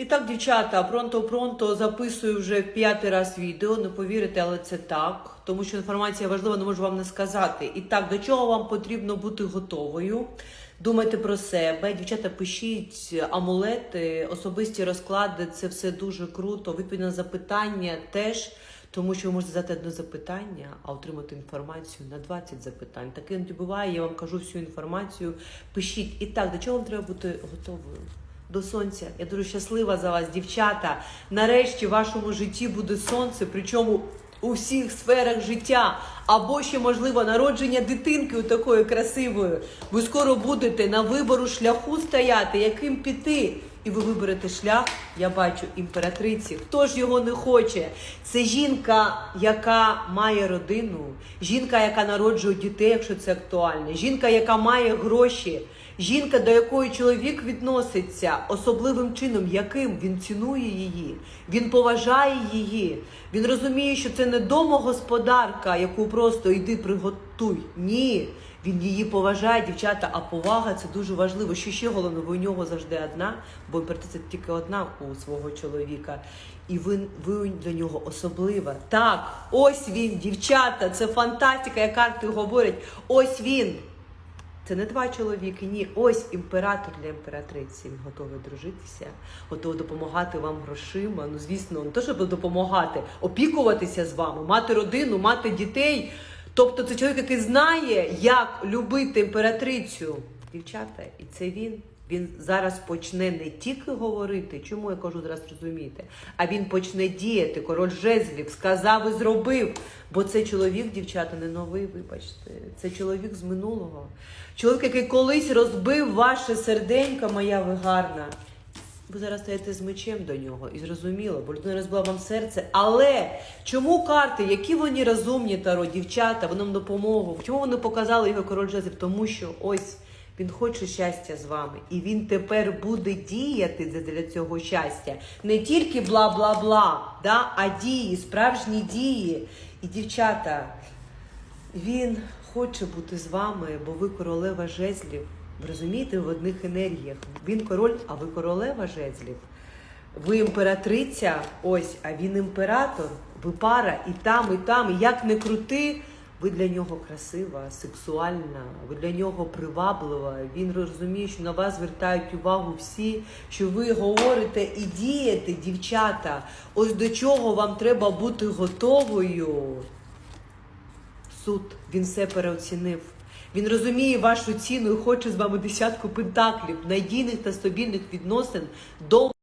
І так, дівчата, пронто-пронто записую вже п'ятий раз відео. Не повірите, але це так, тому що інформація важлива, не можу вам не сказати. І так, до чого вам потрібно бути готовою? Думайте про себе. Дівчата, пишіть амулети, особисті розклади. Це все дуже круто. Відповідь на запитання теж. Тому що ви можете задати одне запитання, а отримати інформацію на 20 запитань. Таке не буває, я вам кажу всю інформацію. Пишіть. І так, до чого вам треба бути готовою? До сонця. Я дуже щаслива за вас, дівчата. Нарешті в вашому житті буде сонце, причому у всіх сферах життя. Або ще, можливо, народження дитинки у такої красивої. Ви скоро будете на вибору шляху стояти, яким піти. І ви виберете шлях, я бачу, імператриці. Хто ж його не хоче? Це жінка, яка має родину, жінка, яка народжує дітей, якщо це актуально, жінка, яка має гроші, жінка, до якої чоловік відноситься особливим чином, яким він цінує її, він поважає її. Він розуміє, що це не домогосподарка, яку просто йди приготуй. Ні. Він її поважає, дівчата, а повага це дуже важливо. Що ще головне, ви у нього завжди одна, бо імператриця тільки одна у свого чоловіка. І ви, ви для нього особлива. Так, ось він, дівчата, це фантастика, як карти говорять. Ось він. Це не два чоловіки, ні. Ось імператор для імператриці. Він готовий дружитися, готовий допомагати вам грошима. Ну, звісно, не то, щоб допомагати, опікуватися з вами, мати родину, мати дітей. Тобто це чоловік, який знає, як любити імператрицю. Дівчата, і це він. Він зараз почне не тільки говорити, чому я кажу зараз розумієте, а він почне діяти. Король жезлів сказав і зробив. Бо це чоловік, дівчата, не новий, вибачте. Це чоловік з минулого. Чоловік, який колись розбив ваше серденько, моя ви гарна. Ви зараз стаєте з мечем до нього і зрозуміло, бо людина розбила вам серце. Але чому карти, які вони розумні таро, дівчата, вони нам допомогу? Чому вони показали його король жезлів? Тому що ось він хоче щастя з вами, і він тепер буде діяти для цього щастя. Не тільки бла бла бла, да, а дії, справжні дії. І дівчата, він хоче бути з вами, бо ви королева жезлів. Розумієте, в одних енергіях. Він король, а ви королева жезлів. Ви імператриця, ось, а він імператор. Ви пара і там, і там. І як не крути, ви для нього красива, сексуальна, ви для нього приваблива. Він розуміє, що на вас звертають увагу всі, що ви говорите і дієте, дівчата. Ось до чого вам треба бути готовою. Суд він все переоцінив. Він розуміє вашу ціну і хоче з вами десятку пентаклів, надійних та стабільних відносин.